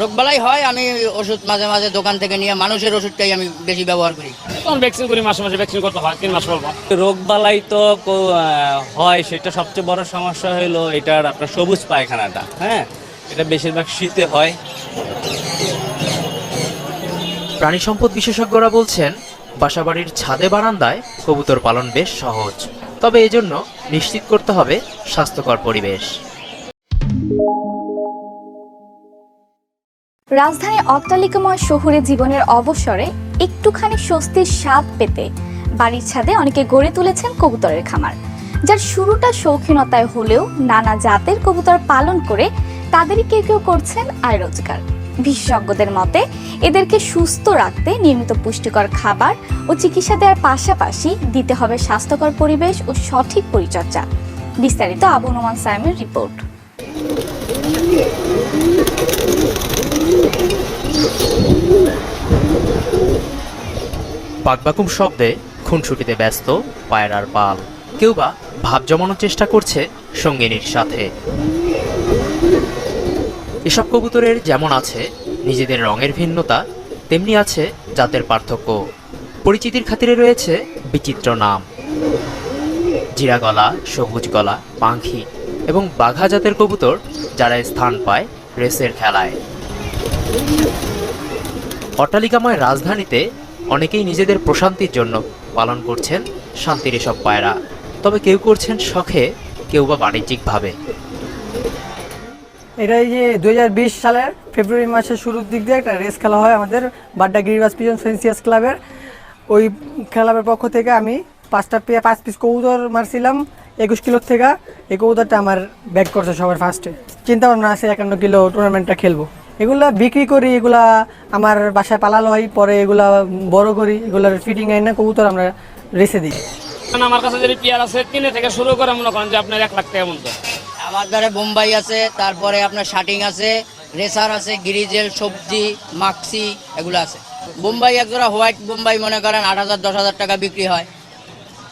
রোগবালাই হয় আমি ওষুধ মাঝে মাঝে দোকান থেকে নিয়ে মানুষের ওষুধটাই আমি বেশি ব্যবহার করি। তখন ভ্যাকসিন করি? মাসে মাসে ভ্যাকসিন করতে হয়? তিন মাস পর পর। রোগ বালাই তো হয় সেটা সবচেয়ে বড় সমস্যা হলো এটার আপনার সবুজ পায়খানাটা হ্যাঁ? এটা বেশিরভাগ শীতে হয়। প্রাণী সম্পদ বিশেষজ্ঞরা বলছেন বাসাবাড়ির ছাদে বারান্দায় কবুতর পালন বেশ সহজ। তবে এজন্য নিশ্চিত করতে হবে স্বাস্থ্যকর পরিবেশ। রাজধানীর অট্টালিকাময় শহুরে জীবনের অবসরে একটুখানি স্বস্তির স্বাদ পেতে বাড়ির ছাদে অনেকে গড়ে তুলেছেন কবুতরের খামার। যার শুরুটা শৌখিনতায় হলেও নানা জাতের কবুতর পালন করে তাদেরই কেউ কেউ করছেন আয় রোজগার। বিশেষজ্ঞদের মতে, এদেরকে সুস্থ রাখতে নিয়মিত পুষ্টিকর খাবার ও চিকিৎসা দেওয়ার পাশাপাশি দিতে হবে স্বাস্থ্যকর পরিবেশ ও সঠিক পরিচর্যা। বিস্তারিত আবু নোমান সাইমের রিপোর্ট। বাকবাকুম শব্দে খুনসুটিতে ব্যস্ত পায়রার পাল। কেউ বা ভাব জমানোর চেষ্টা করছে সঙ্গিনীর সাথে। এসব কবুতরের যেমন আছে, নিজেদের রঙের ভিন্নতা, তেমনি আছে জাতের পার্থক্য। পরিচিতির খাতিরে রয়েছে বিচিত্র নাম। জিরা গলা, সবুজ গলা, পাখি এবং বাঘা জাতের কবুতর যারা স্থান পায় রেসের খেলায়। অট্টালিকাময় রাজধানীতে অনেকেই নিজেদের প্রশান্তির জন্য পালন করছেন শান্তির এসব পায়রা। তবে কেউ করছেন শখে, কেউ বা বাণিজ্যিকভাবে। এটা এই যে দু হাজার বিশ সালের ফেব্রুয়ারি মাসের শুরুর দিক দিয়ে একটা রেস খেলা হয় আমাদের বাড্ডা গিরিবাস পিজন সেন্সিয়াস ক্লাবের। ওই ক্লাবের পক্ষ থেকে আমি পাঁচটা পেয়ে পাঁচ পিস কবুতর মারছিলাম। একুশ কিলোর থেকে এই কবুতরটা আমার ব্যাক করছে সবার ফার্স্টে চিন্তা ভাবনা আছে একান্ন কিলো টুর্নামেন্টটা খেলব। এগুলা বিক্রি করি এগুলা আমার বাসায় পালালো হয় পরে এগুলা বড় করি এগুলার ফিটিং আই না কবুতর আমরা রেসে দিই। কারণ আমার কাছে যদি পেয়ার আছে তিনে থেকে শুরু করে মনে করেন যে আপনার এক লাখ টাকা মতো আমার ধরে বোম্বাই আছে তারপরে আপনার শাটিং আছে রেসার আছে গিরিজেল সবজি মাক্সি এগুলো আছে। বোম্বাই একজোড়া হোয়াইট বোম্বাই মনে করেন আট হাজার দশ হাজার টাকা বিক্রি হয়।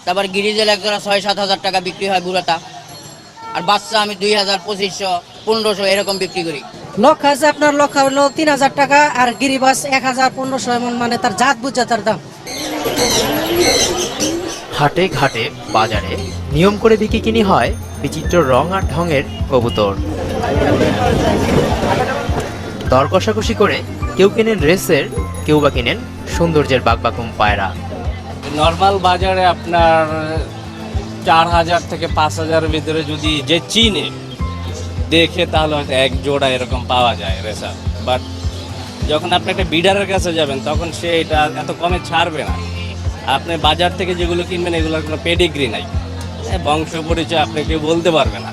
তারপর গিরিজেল একজোড়া ছয় সাত হাজার টাকা বিক্রি হয় বুড়াটা। আর বাচ্চা আমি দুই হাজার পঁচিশশো পনেরোশো এরকম বিক্রি করি। লক্ষ আছে আপনার লক্ষ হলো তিন হাজার টাকা আর গিরিবাস এক হাজার পনেরোশো এমন মানে তার জাত বুঝে তার দাম। হাটে ঘাটে বাজারে নিয়ম করে বিক্রি কিনি হয় বিচিত্র রং আর ঢঙের কবুতর। দর কষাকষি করে কেউ কেনেন রেসের কেউ বা কেনেন সৌন্দর্যের বাগবাকুম পায়রা। নর্মাল বাজারে আপনার চার হাজার থেকে পাঁচ হাজারের ভিতরে যদি যে চিনে, দেখে তাহলে হয়তো এক জোড়া এরকম পাওয়া যায় রেসার। বাট যখন আপনি একটা বিডারের কাছে যাবেন, তখন সে এটা এত কমে ছাড়বে না। আপনি বাজার থেকে যেগুলো কিনবেন, এগুলোর কোনো পেডিগ্রি নাই। বংশ পরিচয় আপনি কেউ বলতে পারবে না।